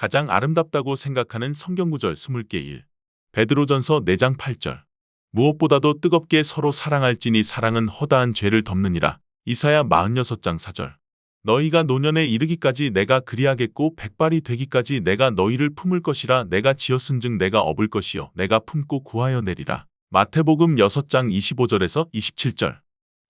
가장 아름답다고 생각하는 성경구절 20개 1. 베드로전서 4장 8절. 무엇보다도 뜨겁게 서로 사랑할지니 사랑은 허다한 죄를 덮느니라. 이사야 46장 4절. 너희가 노년에 이르기까지 내가 그리하겠고 백발이 되기까지 내가 너희를 품을 것이라 내가 지었은즉 내가 업을 것이요 내가 품고 구하여 내리라. 마태복음 6장 25절에서 27절.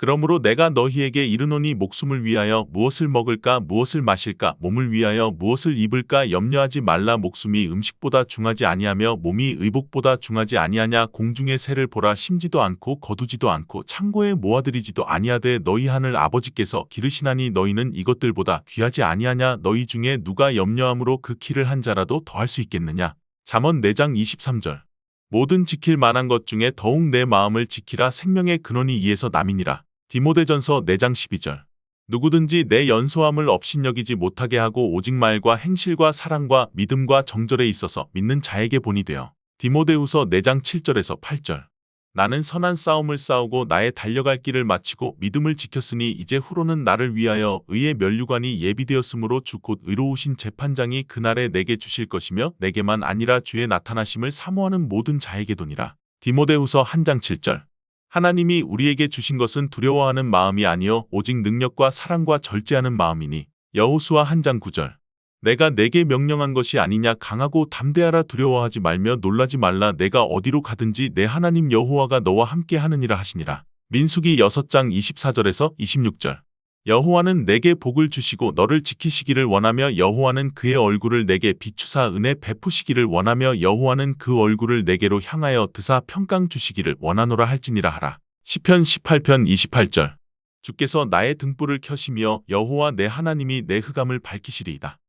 그러므로 내가 너희에게 이르노니 목숨을 위하여 무엇을 먹을까 무엇을 마실까 몸을 위하여 무엇을 입을까 염려하지 말라. 목숨이 음식보다 중하지 아니하며 몸이 의복보다 중하지 아니하냐. 공중의 새를 보라. 심지도 않고 거두지도 않고 창고에 모아들이지도 아니하되 너희 하늘 아버지께서 기르시나니 너희는 이것들보다 귀하지 아니하냐. 너희 중에 누가 염려함으로 그 키를 한 자라도 더할 수 있겠느냐. 잠언 4장 23절. 모든 지킬 만한 것 중에 더욱 내 마음을 지키라. 생명의 근원이 이에서 남이니라 디모데전서 4장 12절. 누구든지 내 연소함을 업신여기지 못하게 하고 오직 말과 행실과 사랑과 믿음과 정절에 있어서 믿는 자에게 본이 되어. 디모데후서 4장 7절에서 8절. 나는 선한 싸움을 싸우고 나의 달려갈 길을 마치고 믿음을 지켰으니 이제 후로는 나를 위하여 의의 면류관이 예비되었으므로 주 곧 의로우신 재판장이 그날에 내게 주실 것이며 내게만 아니라 주의 나타나심을 사모하는 모든 자에게도니라. 디모데후서 1장 7절. 하나님이 우리에게 주신 것은 두려워하는 마음이 아니요 오직 능력과 사랑과 절제하는 마음이니. 여호수아 한장 9절. 내가 내게 명령한 것이 아니냐 강하고 담대하라 두려워하지 말며 놀라지 말라. 내가 어디로 가든지 내 하나님 여호와가 너와 함께 하느니라 하시니라. 민수기 6장 24절에서 26절 여호와는 내게 복을 주시고 너를 지키시기를 원하며 여호와는 그의 얼굴을 내게 비추사 은혜 베푸시기를 원하며 여호와는 그 얼굴을 내게로 향하여 드사 평강 주시기를 원하노라 할지니라 하라. 시편 18편 28절 주께서 나의 등불을 켜시며 여호와 내 하나님이 내 흑암을 밝히시리이다.